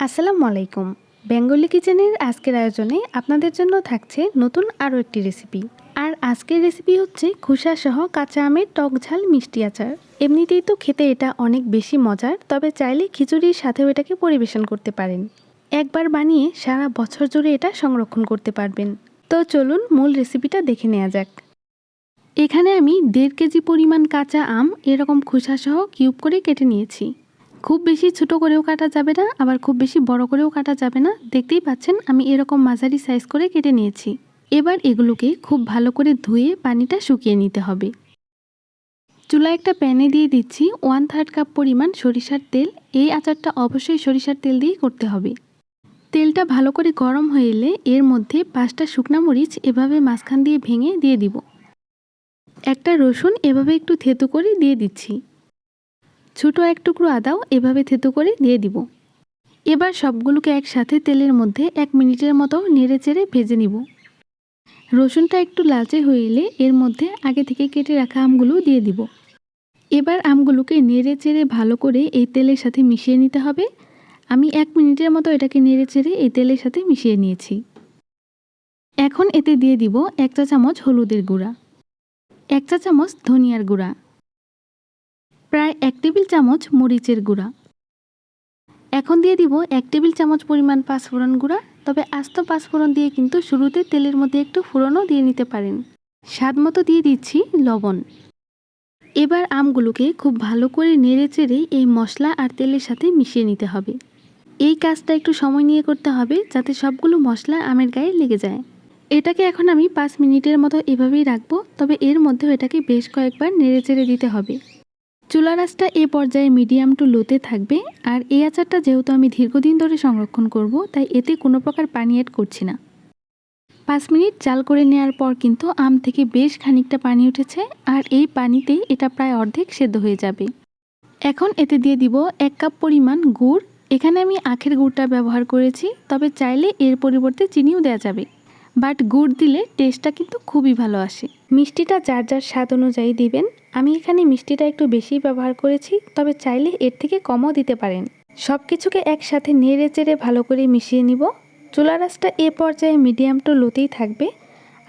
আসসালামু আলাইকুম। বেঙ্গলি কিচেনের আজকের আয়োজনে আপনাদের জন্য থাকছে নতুন আরও একটি রেসিপি। আর আজকের রেসিপি হচ্ছে খোসা সহ কাঁচা আমের টক ঝাল মিষ্টি আচার। এমনিতেই তো খেতে এটা অনেক বেশি মজার, তবে চাইলে খিচুড়ির সাথেও এটাকে পরিবেশন করতে পারেন। একবার বানিয়ে সারা বছর জুড়ে এটা সংরক্ষণ করতে পারবেন। তো চলুন মূল রেসিপিটা দেখে নেওয়া যাক। এখানে আমি দেড় কেজি পরিমাণ কাঁচা আম, এরকম খোসা সহ কিউব করে কেটে নিয়েছি। খুব বেশি ছোট করেও কাটা যাবে না, আবার খুব বেশি বড় করেও কাটা যাবে না। দেখতেই পাচ্ছেন, আমি এরকম মাঝারি সাইজ করে কেটে নিয়েছি। এবার এগুলোকে খুব ভালো করে ধুয়ে পানিটা শুকিয়ে নিতে হবে। চুলা একটা প্যানে দিয়ে দিচ্ছি ওয়ান থার্ড কাপ পরিমাণ সরিষার তেল। এই আচারটা অবশ্যই সরিষার তেল দিয়েই করতে হবে। তেলটা ভালো করে গরম হয়ে এলে এর মধ্যে পাঁচটা শুকনা মরিচ এভাবে মাঝখান দিয়ে ভেঙে দিয়ে দিব। একটা রসুন এভাবে একটু থেতু করে দিয়ে দিচ্ছি। ছোটো এক টুকরো আদাও এভাবে থেতু করে দিয়ে দিব। এবার সবগুলোকে একসাথে তেলের মধ্যে এক মিনিটের মতো নেড়ে চেড়ে ভেজে নিব। রসুনটা একটু লালচে হয়ে এলে এর মধ্যে আগে থেকে কেটে রাখা আমগুলো দিয়ে দিব। এবার আমগুলোকে নেড়ে চেড়ে ভালো করে এই তেলের সাথে মিশিয়ে নিতে হবে। আমি এক মিনিটের মতো এটাকে নেড়ে চেড়ে এই তেলের সাথে মিশিয়ে নিয়েছি। এখন এতে দিয়ে দিব এক চা চামচ হলুদের গুঁড়া। এক চা চামচ ধনিয়ার গুঁড়া। প্রায় এক টেবিল চামচ মরিচের গুঁড়া। এখন দিয়ে দিব এক টেবিল চামচ পরিমাণ পাঁচফোড়ন গুঁড়া, তবে আস্ত পাঁচফোড়ন দিয়ে কিন্তু শুরুতে তেলের মধ্যে একটু ফোড়নও দিয়ে নিতে পারেন। স্বাদ মতো দিয়ে দিচ্ছি লবণ। এবার আমগুলোকে খুব ভালো করে নেড়ে চেড়ে এই মশলা আর তেলের সাথে মিশিয়ে নিতে হবে। এই কাজটা একটু সময় নিয়ে করতে হবে যাতে সবগুলো মশলা আমের গায়ে লেগে যায়। এটাকে এখন আমি পাঁচ মিনিটের মতো এভাবেই রাখব, তবে এর মধ্যেও এটাকে বেশ কয়েকবার নেড়ে চেড়ে দিতে হবে। চুলা রাসটা এ পর্যায়ে মিডিয়াম টু লোতে থাকবে, আর এই আচারটা যেহেতু আমি দীর্ঘদিন ধরে সংরক্ষণ করব, তাই এতে কোনো প্রকার পানি অ্যাড করছি না। পাঁচ মিনিট চাল করে নেওয়ার পর কিন্তু আম থেকে বেশ খানিকটা পানি উঠেছে, আর এই পানিতেই এটা প্রায় অর্ধেক সেদ্ধ হয়ে যাবে। এখন এতে দিয়ে দিব এক কাপ পরিমাণ গুড়। এখানে আমি আখের গুড়টা ব্যবহার করেছি, তবে চাইলে এর পরিবর্তে চিনিও দেওয়া যাবে। বাট গুড় দিলে টেস্টটা কিন্তু খুবই ভালো আসে। মিষ্টিটা যার যার স্বাদ অনুযায়ী দিবেন। আমি এখানে মিষ্টিটা একটু বেশি ব্যবহার করেছি, তবে চাইলে এর থেকে কমও দিতে পারেন। সব কিছুকে একসাথে নেড়ে চেড়ে ভালো করে মিশিয়ে নিব। চুলা রাসটা এ পর্যায়ে মিডিয়াম টু লোতেই থাকবে।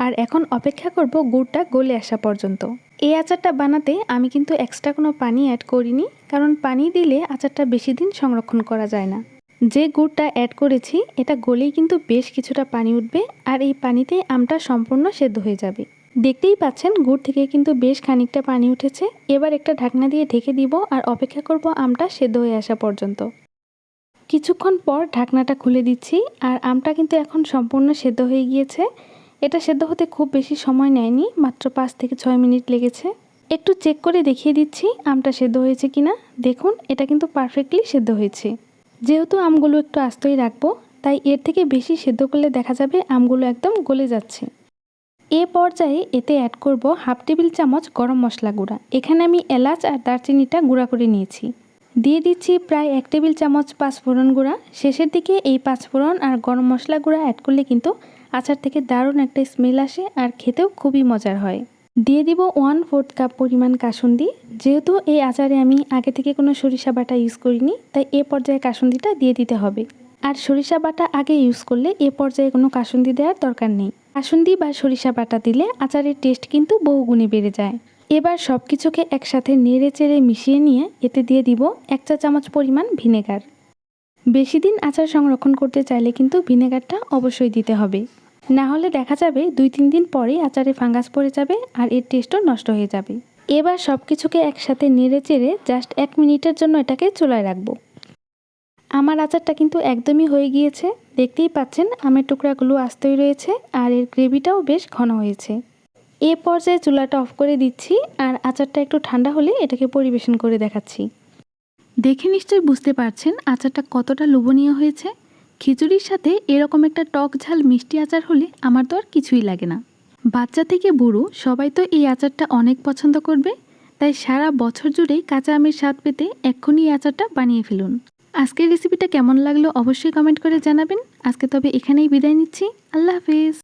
আর এখন অপেক্ষা করব গুড়টা গলে আসা পর্যন্ত। এই আচারটা বানাতে আমি কিন্তু এক্সট্রা কোনো পানি অ্যাড করিনি, কারণ পানি দিলে আচারটা বেশি দিন সংরক্ষণ করা যায় না। যে গুড়টা অ্যাড করেছি, এটা গলেই কিন্তু বেশ কিছুটা পানি উঠবে আর এই পানিতে আমটা সম্পূর্ণ সেদ্ধ হয়ে যাবে। দেখতেই পাচ্ছেন গুড় থেকে কিন্তু বেশ খানিকটা পানি উঠেছে। এবার একটা ঢাকনা দিয়ে ঢেকে দিব আর অপেক্ষা করব আমটা সেদ্ধ হয়ে আসা পর্যন্ত। কিছুক্ষণ পর ঢাকনাটা খুলে দিচ্ছি আর আমটা কিন্তু এখন সম্পূর্ণ সেদ্ধ হয়ে গিয়েছে। এটা সেদ্ধ হতে খুব বেশি সময় নেয়নি, মাত্র পাঁচ থেকে ছয় মিনিট লেগেছে। একটু চেক করে দেখিয়ে দিচ্ছি আমটা সেদ্ধ হয়েছে কিনা। দেখুন, এটা কিন্তু পারফেক্টলি সেদ্ধ হয়েছে। যেহেতু আমগুলো একটু আস্তই রাখব, তাই এর থেকে বেশি সেদ্ধ করলে দেখা যাবে আমগুলো একদম গলে যাচ্ছে। এ পর্যায়ে এতে অ্যাড করব হাফ টেবিল চামচ গরম মশলা গুঁড়া। এখানে আমি এলাচ আর দারচিনিটা গুঁড়া করে নিয়েছি। দিয়ে দিচ্ছি প্রায় এক টেবিল চামচ পাঁচফোড়ন গুঁড়া। শেষের দিকে এই পাঁচফোড়ন আর গরম মশলা গুঁড়া অ্যাড করলে কিন্তু আচার থেকে দারুণ একটা স্মেল আসে আর খেতেও খুবই মজার হয়। দিয়ে দিব ওয়ান ফোর্থ কাপ পরিমাণ কাসুন্দি। যেহেতু এই আচারে আমি আগে থেকে কোনো সরিষা বাটা ইউজ করিনি, তাই এ পর্যায়ে কাসুন্দিটা দিয়ে দিতে হবে। আর সরিষা বাটা আগে ইউজ করলে এ পর্যায়ে কোনো কাসুন্দি দেওয়ার দরকার নেই। কাসুন্দি বা সরিষা বাটা দিলে আচারের টেস্ট কিন্তু বহুগুণে বেড়ে যায়। এবার সব কিছুকে একসাথে নেড়ে চেড়ে মিশিয়ে নিয়ে এতে দিয়ে দিব এক চা চামচ পরিমাণ ভিনেগার। বেশি দিন আচার সংরক্ষণ করতে চাইলে কিন্তু ভিনেগারটা অবশ্যই দিতে হবে। না হলে দেখা যাবে দুই তিন দিন পরেই আচারে ফাঙ্গাস পড়ে যাবে আর এর টেস্টও নষ্ট হয়ে যাবে। এবার সব কিছুকে একসাথে নেড়ে চেড়ে জাস্ট এক মিনিটের জন্য এটাকে চুলায় রাখব। আমার আচারটা কিন্তু একদমই হয়ে গিয়েছে। দেখতেই পাচ্ছেন আমের টুকরাগুলো আস্তই রয়েছে আর এর গ্রেভিটাও বেশ ঘন হয়েছে। এ পর্যায়ে চুলাটা অফ করে দিচ্ছি আর আচারটা একটু ঠান্ডা হলে এটাকে পরিবেশন করে দেখাচ্ছি। দেখে নিশ্চয়ই বুঝতে পারছেন আচারটা কতটা লোভনীয় হয়েছে। খিচুড়ির সাথে এরকম একটা টক ঝাল মিষ্টি আচার হলে আমার তো আর কিছুই লাগে না। বাচ্চা থেকে বুড়ো সবাই তো এই আচারটা অনেক পছন্দ করবে, তাই সারা বছর জুড়ে কাঁচা আমের স্বাদ পেতে এক্ষুনি এই আচারটা বানিয়ে ফেলুন। আজকের রেসিপিটা কেমন লাগল অবশ্যই কমেন্ট করে জানাবেন। আজকে তবে এখানেই বিদায় নিচ্ছি। আল্লাহ হাফিজ।